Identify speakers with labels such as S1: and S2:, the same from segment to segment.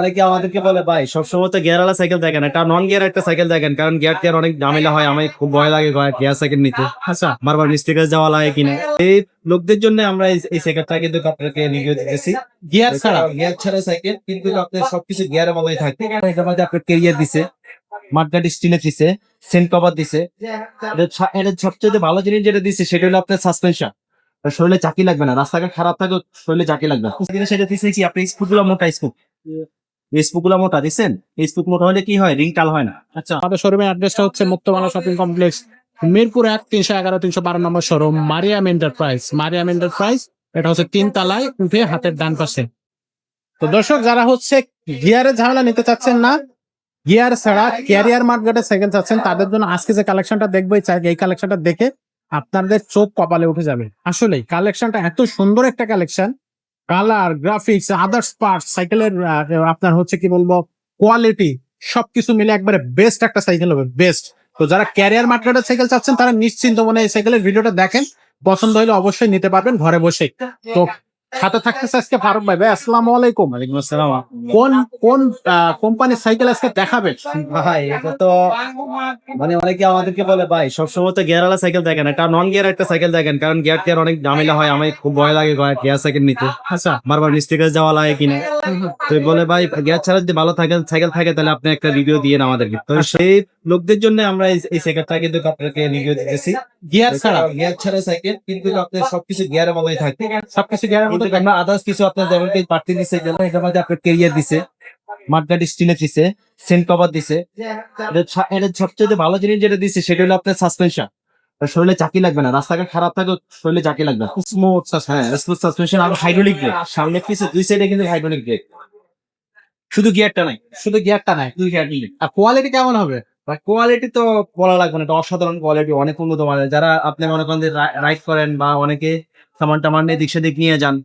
S1: অনেকে আমাদেরকে বলে ভাই সবসময় তো গিয়ার সাইকেল দেখেন। একটা নন গিয়ার একটা সাইকেল দেখেন। কারণ গিয়ার টিয়ার অনেক ঝামেলা হয়। আমার খুব ভয় লাগে গিয়ার সাইকেল নিতে।
S2: আচ্ছা।
S1: বারবার কাছে যাওয়া লাগে কিনা। এই লোকদের জন্য আমরা এই- সাইকেলটা কিন্তু আপনাকে নিয়ে দিতেছি।
S2: গিয়ার ছাড়া।
S1: গিয়ার ছাড়া সাইকেল কিন্তু আপনার সবকিছু গিয়ারের মধ্যেই থাকে। এটার মধ্যে আপনার কেরিয়ার দিছে মাঠগাট স্টিলে দিছে সেন্ট কভার দিছে। এটা সবচেয়ে ভালো জিনিস যেটা দিছে সেটা হলো আপনার সাসপেনশন শরীরে চাকি লাগবে না। রাস্তাঘাট খারাপ থাকে শরীরে চাকি লাগবে না। সেটা দিছে কি? আপনি স্পুকগুলো মোটা স্পুক স্পুকগুলো মোটা দিচ্ছেন স্পুক মোটা হলে কি হয়? রিং টাল হয় না।
S2: আচ্ছা আমাদের শোরুমের অ্যাড্রেসটা হচ্ছে মুক্তমালা শপিং কমপ্লেক্স মিরপুর এক, তিনশো এগারো, তিনশো বারো নম্বর showroom Mariyam enterprise Mariyam enterprise এটা হচ্ছে তিন তলায় উঠে হাতের ডান পাশে। তো দর্শক, যারা হচ্ছে গিয়ারের ঝামেলা নিতে চাচ্ছেন না, গিয়ার ছাড়া ক্যারিয়ার মার্কেটে সাইকেল চাচ্ছেন তাদের জন্য আজকে যে কালেকশনটা দেখব, এই কালেকশনটা দেখে আপনাদের চোখ কপালে উঠে যাবে। আসলেই কালেকশনটা এত সুন্দর একটা collection colour graphics others part সাইকেলের আপনার হচ্ছে কি বলব কোয়ালিটি সবকিছু মিলে একবারে বেস্ট একটা সাইকেল হবে বেস্ট তো যারা ক্যারিয়ার মার্কেটের সাইকেল চাচ্ছেন, তারা নিশ্চিন্ত মনে এই সাইকেলের ভিডিওটা দেখেন। পছন্দ হলে অবশ্যই নিতে পারবেন ঘরে বসে তো সাথে থাকতেছে আজকে ফারুক ভাই। ভাই আসসালামু আলাইকুম।
S1: ওয়ালাইকুম আসসালাম।
S2: কোন কোন কোম্পানির সাইকেল আজকে দেখাবেন?
S1: ভাই এটা তো মানে অনেকে আমাদেরকে বলে ভাই সবসময় তো গিয়ার সাইকেল দেখেন একটা নন গিয়ার একটা সাইকেল দেখেন কারণ গিয়ার টিয়ার অনেক ঝামেলা হয় আমার খুব ভয় লাগে গিয়ার সাইকেল নিতে।
S2: আচ্ছা।
S1: বারবার মিস্ত্রির কাছে যাওয়া লাগে কিনা। তো বলে ভাই গিয়ার ছাড়া যদি ভালো থাকে সাইকেল থাকে তাহলে আপনি একটা রিভিউ দিয়ে আমাদেরকে। তো সেই লোকদের জন্য আমরা এই- এই সাইকেলটা কিন্তু আপনাকে রিভিউ দিতেছি।
S2: গিয়ার ছাড়া।
S1: গিয়ার ছাড়া সাইকেল কিন্তু আপনার সবকিছু গিয়ারের মধ্যেই থাকে।
S2: সবকিছু গিয়ারের মধ্যে
S1: আমরা আদার্স কিছু আপনার যেমন কি পার্টি দিছে যেমন এটার মধ্যে আপনার কেরিয়ার দিছে মাঠগাট স্টিলে দিছে সেন্ট কভার দিছে। এটা সবচেয়ে ভালো জিনিস যেটা দিছে সেটা হলো আপনার সাসপেনশন শরীরে চাকি লাগবে না রাস্তাঘাট খারাপ থাকে শরীরে চাকি লাগবে না।
S2: স্মুথ
S1: হ্যাঁ স্মুথ সাসপেনশন আর হাইড্রোলিক ব্রেক সামনে পিছে দুই সাইডে কিন্তু হাইড্রোলিক ব্রেক শুধু গিয়ারটা নাই।
S2: শুধু গিয়ারটা নাই।
S1: দুই হাইড্রোলিক
S2: আর কোয়ালিটি কেমন হবে?
S1: কোয়ালিটি তো বলা লাগবে না এটা অসাধারণ কোয়ালিটি অনেক উন্নত মানের। যারা আপনি মনে করেন যে রাইড করেন বা অনেকে সামান টামান নিয়ে দিক সেদিক নিয়ে যান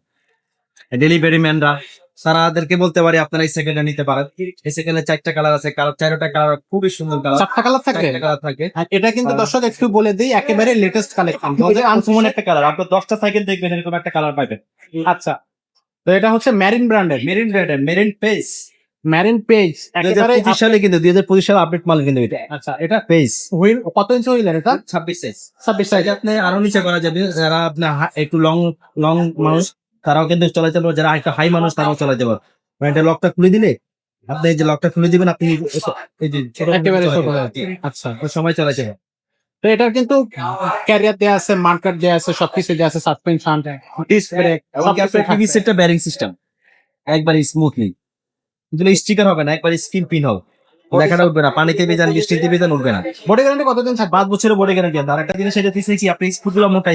S1: ডেলিভারি ম্যানরা তারাদেরকে বলতে পারি আপনারা এই সেকেন্ডটা নিতে পারেন। এই সেকেন্ডে চারটা কালার আছে কালার চারটা কালার খুবই সুন্দর কালার
S2: চারটা কালার
S1: চারটা কালার থাকে।
S2: আর এটা কিন্তু
S1: হ্যাঁ।
S2: দর্শক একটু বলে দিই একেবারে লেটেস্ট কালেকশন
S1: আনকমন একটা কালার আপনি দশটা সাইকেল দেখবেন এরকম একটা কালার পাবেন
S2: আচ্ছা তো এটা হচ্ছে মেরিন ব্র্যান্ডের
S1: Marine red Marine pace
S2: Marine pace
S1: হাজার
S2: একেবারে
S1: পঁচিশ সালে কিন্তু দুই হাজার পঁচিশ সালে আপডেট মাল কিন্তু এটা।
S2: আচ্ছা এটা
S1: পেস
S2: হুইল কত ইঞ্চি হুইলের এটা?
S1: ছাব্বিশ সাইজ
S2: ছাব্বিশ সাইজ
S1: আপনি আরও নিচে করা যাবে যারা আপনার হা- একটু লং লং মানুষ তারাও কিন্তু চলাচল পারবে যারা একটু হাই মানুষ তারাও চলাতে পারবে মানে এটা লকটা খুলে দিলে আপনি এই যে লকটা খুলে দিবেন আপনি এই যে
S2: একেবারে ছোট হয়ে
S1: পারবে।
S2: আচ্ছা
S1: ওই সময় চলে যাবে।
S2: তো এটার কিন্তু ক্যারিয়ার দেওয়া আছে মার্কার দেওয়া আছে সবকিছু দেওয়া আছে সাসপেনশন ডিস্ক ব্রেক
S1: আপনার সেটটা ব্যারিং সিস্টেম একবার স্মুথলি কিন্তু স্টিকার হবে না একবার স্ক্রিন পিন হবে। দেখাটা উঠবে না পানিতে ভেজান বৃষ্টিতে ভেজান উঠবে না।
S2: বডি গ্যারান্টি কতদিন থাকবে
S1: পাঁচ বছরের বডি গ্যারান্টি আর একটা জিনিস এটা দিচ্ছে কি? আপনি স্পুকগুলো মোটা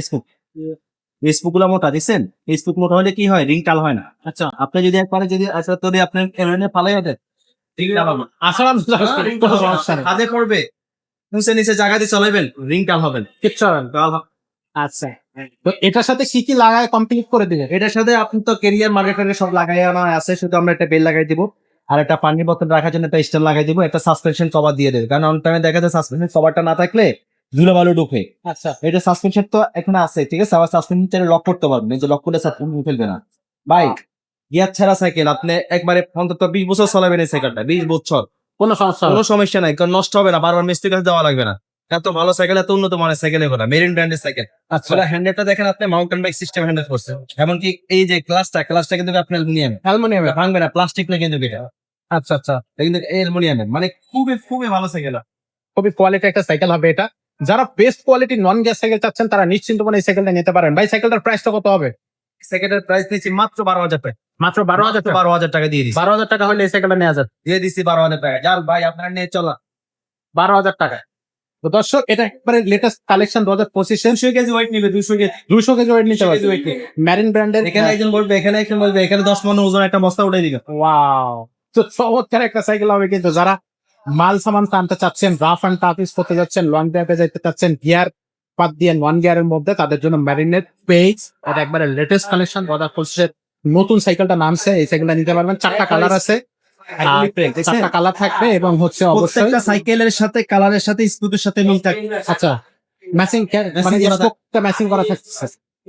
S1: স্পুক মোটা দিচ্ছেন স্পুক মোটা হলে কি হয়? রিং টাল হয় না।
S2: আচ্ছা।
S1: আপনি যদি একবারে যদি আচ্ছা আপনার এলোনে পালাই হতে পড়বে। নিচে নিচে জায়গা দিয়ে চলাইবেন রিং টাল হবে না।
S2: কিচ্ছু হবে না।
S1: টাল হবে।
S2: আচ্ছা। তো এটার সাথে কি কি লাগায় কমপ্লিট করে দিবে
S1: এটার সাথে আপনি তো কেরিয়ার মার্কেটারে সব লাগাই আনা আছে শুধু আমরা একটা বেল লাগাই দিব। আর একটা পানির বোতল রাখার জন্য একটা স্ট্যান্ড লাগাই দিব একটা সাসপেনশন কভার দিয়ে দেবে। কারণ অনেক টাইমে দেখা যায় সাসপেনশন কভারটা না থাকলে ধুলো ভালো ঢুকে।
S2: আচ্ছা।
S1: এটা সাসপেনশন তো এখন আছে ঠিক আছে? আবার সাসপেনশন লক করতে পারবেন। যে লক করলে সাসপেনশন ফেলবে না। বাইক গিয়ার ছাড়া সাইকেল আপনি একবারে অন্তত বিশ বছর চলাবেন এই সাইকেলটা বিশ বছর।
S2: কোনো সমস্যা
S1: কোনো সমস্যা নাই কারণ নষ্ট হবে না বারবার মিস্ত্রির কাছে যাওয়া লাগবে না। এত ভালো সাইকেল এত উন্নত মানের সাইকেল এগুলো মেরিন ব্র্যান্ডের সাইকেল
S2: আচ্ছা।
S1: আসলে হ্যান্ডেলটা দেখেন আপনি মাউন্টেন বাইক সিস্টেম হ্যান্ডেল করছে। এমনকি এই যে ক্লাসটা ক্লাসটা কিন্তু আপনি অ্যালুমিনিয়াম
S2: অ্যালুমিনিয়াম
S1: ভাঙবে না প্লাস্টিক না কিন্তু এটা।
S2: আচ্ছা আচ্ছা।
S1: কিন্তু অ্যালুমিনিয়ামের মানে খুবই খুবই ভালো সাইকেল
S2: খুবই কোয়ালিটি একটা সাইকেল হবে এটা। যারা best quality non gas cycle চাচ্ছেন তারা নিশ্চিন্ত মনে এই সাইকেলটা নিতে পারেন। ভাই সাইকেলটার প্রাইসটা কত হবে?
S1: সেকেন্ডের প্রাইস দিচ্ছি মাত্র বারো হাজার টাকা।
S2: মাত্র বারো হাজার টাকা?
S1: বারো হাজার টাকা দিয়ে দিচ্ছি
S2: বারো হাজার টাকা হলে এই সাইকেলটা নেওয়া যাবে।
S1: দিয়ে দিচ্ছি বারো হাজার টাকা। যার ভাই আপনার নিয়ে চলা
S2: বারো হাজার টাকা। তো দর্শক এটা একবারে লেটেস্ট কালেকশন দু হাজার পঁচিশে
S1: দুশো কেজি ওয়েট নিবে দুশো কেজি
S2: দুশো কেজি ওয়েট নিতে পারবে।
S1: ওয়েট
S2: ম্যারিন ব্র্যান্ডের
S1: এখানে একজন বলবে এখানে একজন বলবে এখানে দশ মন ওজন একটা বস্তা উঠে দিবে।
S2: ওয়াও তো চমৎকার একটা সাইকেল হবে কিন্তু যারা মাল সামান টানতে চাচ্ছেন রাফ অ্যান্ড টাফ ইউজ করতে যাচ্ছেন লং ড্রাইভে যেতে চাচ্ছেন গিয়ার বাদ দিয়ে নন গিয়ারের মধ্যে তাদের জন্য ম্যারিনের পেজ এটা একবারে লেটেস্ট কালেকশন দু হাজার পঁচিশের নতুন সাইকেলটা নামছে এই সাইকেলটা নিতে পারবেন। চারটা কালার আছে। চারটা কালার থাকবে এবং হচ্ছে অবশ্যই
S1: সাইকেলের সাথে কালারের সাথে স্কুটের সাথে মিল থাকে
S2: আচ্ছা। ম্যাচিং মানে স্পোকটা ম্যাচিং করা থাকছে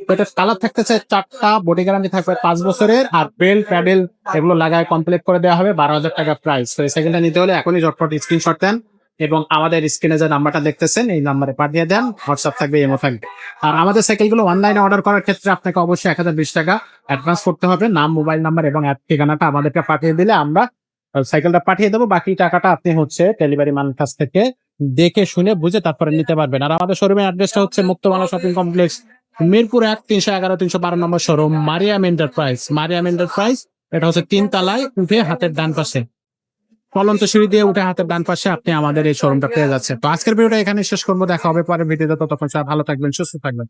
S2: এটা কালার থাকতেছে চারটা বডি গ্যারান্টি থাকবে পাঁচ বছরের আর বেল প্যাডেল এগুলো লাগায় কমপ্লিট করে দেওয়া হবে বারো হাজার টাকা প্রাইস তো এই সাইকেলটা নিতে হলে এখনই ঝটপট স্ক্রিনশট দেন এবং আমাদের স্ক্রিনে যে নাম্বারটা দেখতেছেন এই নাম্বারে পাঠিয়ে দেন হোয়াটসঅ্যাপ থাকবে এমও থাকবে। আর আমাদের সাইকেলগুলো অনলাইনে অর্ডার করার ক্ষেত্রে আপনাকে অবশ্যই এক হাজার বিশ টাকা অ্যাডভান্স করতে হবে। নাম মোবাইল নাম্বার এবং অ্যাপ ঠিকানাটা আমাদেরকে পাঠিয়ে দিলে আমরা সাইকেলটা পাঠিয়ে দেবো। বাকি টাকাটা আপনি হচ্ছে ডেলিভারি মান কাছ থেকে দেখে, শুনে, বুঝে তারপরে নিতে পারবেন। আর আমাদের শোরুমের অ্যাড্রেসটা হচ্ছে মুক্তমালা শপিং কমপ্লেক্স মিরপুর এক, তিনশো এগারো, তিনশো বারো নম্বর showroom Mariyam enterprise Mariyam enterprise এটা হচ্ছে তিন তলায় উঠে হাতের ডান পাশে। চলন্ত সিঁড়ি দিয়ে উঠে হাতের ডান পাশে আপনি আমাদের এই শোরুমটা পেয়ে যাচ্ছে তো আজকের ভিডিওটা এখানে শেষ করব। দেখা হবে পরে ভিডিওতে। ততক্ষণ ভালো থাকবেন, সুস্থ থাকবেন।